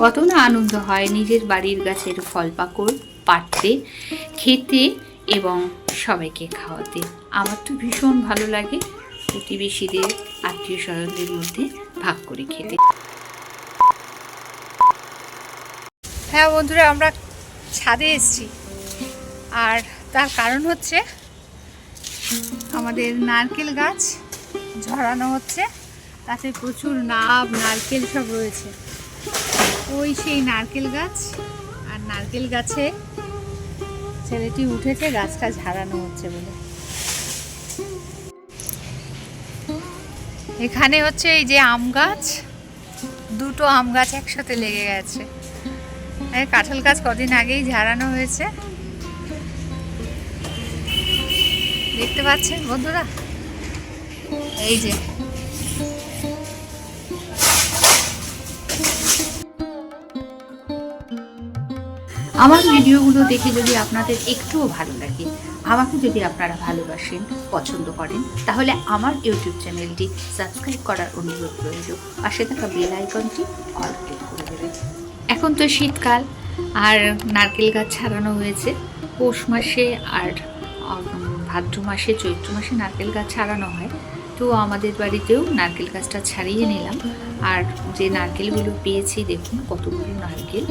কত না আনন্দ হয় নিজের বাড়ির গাছের ফল পাকড়, পাড়তে, খেতে এবং সবাইকে খাওয়াতে। আমার তো ভীষণ ভালো লাগে প্রতিবেশীদের আত্মীয় স্বজনদের মধ্যে ভাগ করে খেতে। হ্যাঁ বন্ধুরা, আমরা ছাদে এসেছি। আর তার কারণ হচ্ছে আমাদের নারকেল গাছ ঝরানো হচ্ছে। তাতে প্রচুর নাব, নারকেল সব রয়েছে। ওই সেই নারকেল গাছ। আর নারকেল গাছে ছেলেটি উঠেছে, গাছটা ঝাড়ানো হচ্ছে বলে। এখানে হচ্ছে এই যে আম গাছ, দুটো আম গাছ একসাথে লেগে গেছে। কাঁঠাল গাছ কদিন আগেই ঝাড়ানো হয়েছে। দেখতে পাচ্ছেন বন্ধুরা? এই যে আমার ভিডিওগুলো দেখে যদি আপনাদের একটুও ভালো লাগে, আমাকে যদি আপনারা ভালোবাসেন, পছন্দ করেন, তাহলে আমার ইউটিউব চ্যানেলটি সাবস্ক্রাইব করার অনুরোধ রইল। পাশে থাকা বেল আইকনটি অল ক্লিক করে দেবেন। এখন তো শীতকাল, আর নারকেল গাছ ছাড়ানো হয়েছে। পৌষ মাসে আর ভাদ্র মাসে, চৈত্র মাসে নারকেল গাছ ছাড়ানো হয়। তো আমাদের বাড়িতেও নারকেল গাছটা ছাড়িয়ে নিলাম। আর যে নারকেলগুলো পেয়েছি দেখুন কতগুলো নারকেল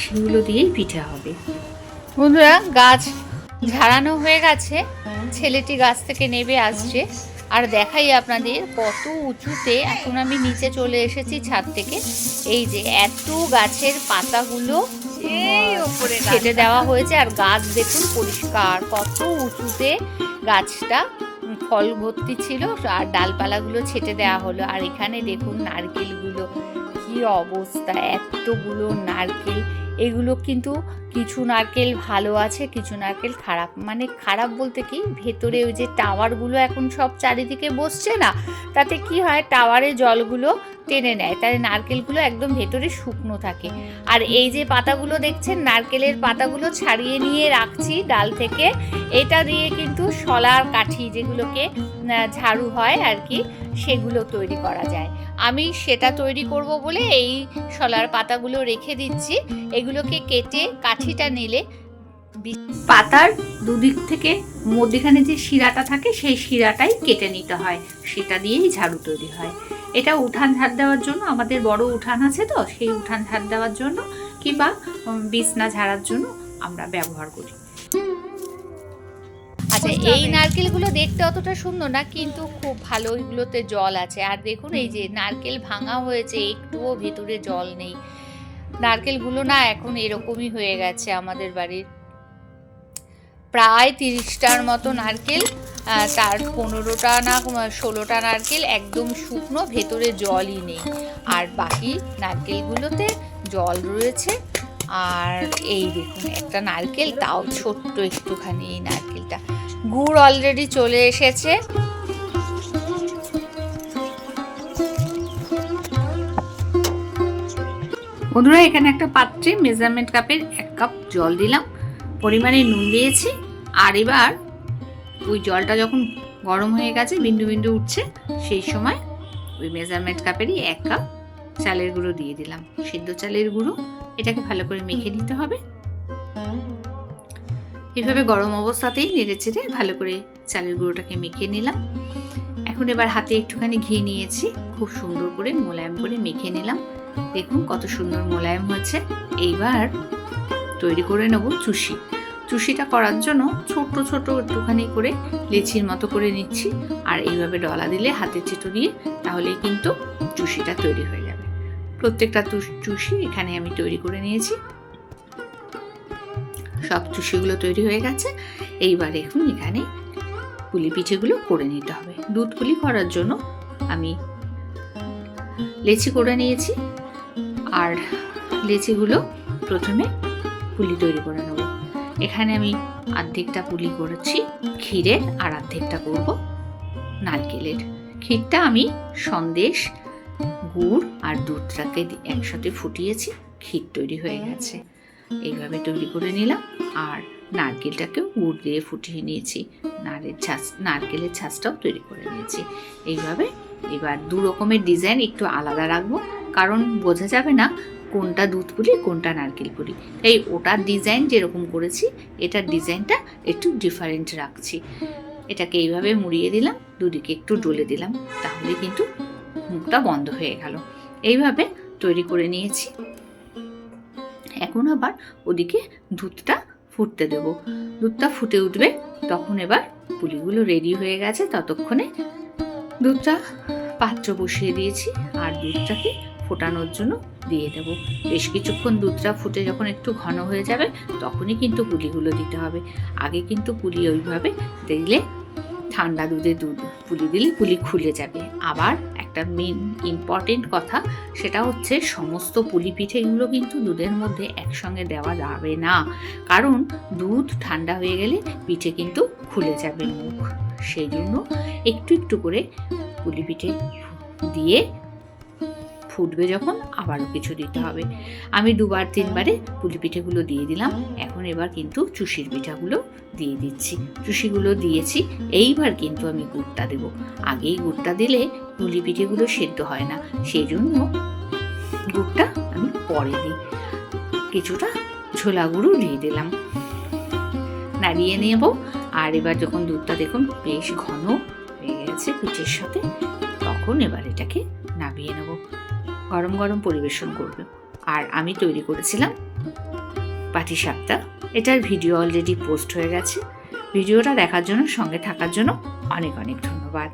সেগুলো দিয়েই পিঠা হবে। বন্ধুরা গাছ ঝাড়ানো হয়ে গেছে। ছেলেটি গাছ থেকে নেবে আসছে। আর দেখাই আপনাদের কত উঁচুতে এখন আমি নিচে চলে এসেছি ছাদ থেকে। এই যে এত গাছের পাতাগুলো কেটে দেওয়া হয়েছে। আর গাছ দেখুন পরিষ্কার কত উঁচুতে গাছটা ফল ভর্তি ছিল, আর ডালপালাগুলো ছেটে দেওয়া হলো। আর এখানে দেখুন নারকেলগুলো, কি অবস্থা! এতগুলো নারকেল। এগুলো কিন্তু কিছু নারকেল ভালো আছে, কিছু নারকেল খারাপ। মানে খারাপ বলতে কি? ভেতরে ওই যে টাওয়ারগুলো এখন সব চারিদিকে বসছে না? তাতে কি হয়? টাওয়ারে জলগুলো টেনে নেয়। তাই নারকেলগুলো একদম ভেতরে শুকনো থাকে। আর এই যে পাতাগুলো দেখছেন, নারকেলের পাতাগুলো ছাড়িয়ে নিয়ে রাখছি ডাল থেকে। এটা দিয়ে কিন্তু শলার কাঠি যেগুলোকে ঝাড়ু হয় আর কি, সেগুলো তৈরি করা যায়। আমি সেটা তৈরি করব বলে এই শলার পাতাগুলো রেখে দিচ্ছি। এগুলোকে কেটে কাঠিটা নিলে পাতার দুদিক থেকে মধ্যেখানে যে শিরাটা থাকে, সেই শিরাটাই কেটে নিতে হয়। সেটা দিয়েই ঝাড়ু তৈরি হয়। এটা উঠান ঝাড় দেওয়ার জন্য আমাদের বড় উঠান আছে তো সেই উঠান ঝাড় দেওয়ার জন্য কিংবা বিছনা ঝাড়ার জন্য আমরা ব্যবহার করি। আচ্ছা এই নারকেলগুলো দেখতে অতটা সুন্দর না কিন্তু খুব ভালো ওইগুলোতে জল আছে। আর দেখুন এই যে নারকেল ভাঙা হয়েছে একটুও ভিতরে জল নেই। নারকেলগুলো না এখন এরকমই হয়ে গেছে আমাদের বাড়ির। প্রায় তিরিশটার মতো নারকেল তার পনেরোটা না, ষোলোটা নারকেল একদম শুকনো, ভেতরে জলই নেই। আর বাকি নারকেলগুলোতে জল রয়েছে। আর এই দেখুন, একটা নারকেল, তাও ছোট্ট একটুখানি এই নারকেলটা। গুড় অলরেডি চলে এসেছে। বন্ধুরা, এখানে একটা পাত্রে মেজারমেন্ট কাপের এক কাপ জল দিলাম। পরিমাণে নুন দিয়েছি। আর এবার ওই জলটা যখন গরম হয়ে গেছে, বিন্দু বিন্দু উঠছে, সেই সময় ওই মেজারমেন্ট কাপেরই এক কাপ চালের গুঁড়ো দিয়ে দিলাম। সিদ্ধ চালের গুঁড়ো, এটাকে ভালো করে মেখে নিতে হবে। এভাবে গরম অবস্থাতেই নেড়ে চেড়ে ভালো করে চালের গুঁড়োটাকে মেখে নিলাম। এখন এবার হাতে একটুখানি ঘি নিয়েছি, খুব সুন্দর করে মোলায়েম করে মেখে নিলাম। দেখুন কত সুন্দর মোলায়েম হয়েছে। এইবার তৈরি করে নেব চুষি। চুষিটা করার জন্য ছোট ছোট একটুখানি করে লেচির মতো করে নিচ্ছি। আর এইভাবে ডলা দিলে হাতের চিটো দিয়ে তাহলেই কিন্তু চুষিটা তৈরি হয়ে যাবে। প্রত্যেকটা চুষি এখানে আমি তৈরি করে নিয়েছি। সব চুষিগুলো তৈরি হয়ে গেছে। এইবার এখন এখানে পুলি পিঠেগুলো করে নিতে হবে। দুধ পুলি করার জন্য আমি লেচি করে নিয়েছি। আর লেচিগুলো প্রথমে পুলি তৈরি করে নেব। এখানে আমি অর্ধেকটা পুলি করেছি, ক্ষীরের আর অর্ধেকটা করব নারকেলের। ক্ষীরটা আমি সন্দেশ, গুড় আর দুধটাকে একসাথে ফুটিয়েছি, ক্ষীর তৈরি হয়ে গেছে। এইভাবে তৈরি করে নিলাম আর নারকেলটাকেও গুড় দিয়ে ফুটিয়ে নিয়েছি। নারের ছাঁচ নারকেলের ছাঁচটাও তৈরি করে নিয়েছি। এইভাবে এবার দু রকমের ডিজাইন একটু আলাদা রাখব, কারণ বোঝা যাবে না কোনটা দুধ পুলি কোনটা নারকেল পুলি এই ওটার ডিজাইন যেরকম করেছি, এটার ডিজাইনটা একটু ডিফারেন্ট রাখছি। এটাকে এইভাবে মুড়িয়ে দিলাম, দুদিকে একটু ডলে দিলাম, তাহলে কিন্তু মুখটা বন্ধ হয়ে গেল। এইভাবে তৈরি করে নিয়েছি। এখন আবার ওদিকে দুধটা ফুটতে দেব। দুধটা ফুটে উঠবে, তখন এবার পুলিগুলো রেডি হয়ে গেছে, ততক্ষণে দুধটা পাত্র বসিয়ে দিয়েছি। আর দুধটাকে ফোটানোর জন্য দিয়ে দেব। বেশ কিছুক্ষণ দুধটা ফুটে যখন একটু ঘন হয়ে যাবে, তখনই কিন্তু পুলিগুলো দিতে হবে। আগে কিন্তু পুলি ওইভাবে দিলে ঠান্ডা দুধে দুধ, পুলি দিলে পুলি খুলে যাবে। আবার একটা মেন ইম্পর্টেন্ট কথা, সেটা হচ্ছে সমস্ত পুলি পিঠেগুলো কিন্তু দুধের মধ্যে একসঙ্গে দেওয়া যাবে না। কারণ দুধ ঠান্ডা হয়ে গেলে পিঠে কিন্তু খুলে যাবে মুখ। সেই জন্য একটু একটু করে পুলি পিঠে দিয়ে ফুটবে যখন আবারও কিছু দিতে হবে। আমি দুবার, তিনবারে পুলি পিঠেগুলো দিয়ে দিলাম। এখন এবার কিন্তু চুষির পিঠাগুলো দিয়ে দিচ্ছি। চুষিগুলো দিয়েছি, এইবার কিন্তু আমি গুড়টা দেবো। আগেই গুড়টা দিলে পুলি পিঠেগুলো সেদ্ধ হয় না সেই জন্য গুড়টা আমি পরে দিই। কিছুটা ছোলা গুঁড়ো দিয়ে দিলাম। নাড়িয়ে নেব। আর এবার যখন দুধটা দেখুন বেশ ঘন হয়ে গেছে পিঠের সাথে, তখন এবার এটাকে নামিয়ে নেব। গরম গরম পরিবেশন করবে। আর আমি তৈরি করেছিলাম পাটি সাপটা। এটার ভিডিও অলরেডি পোস্ট হয়ে গেছে। ভিডিওটা দেখার জন্য, সঙ্গে থাকার জন্য অনেক অনেক ধন্যবাদ।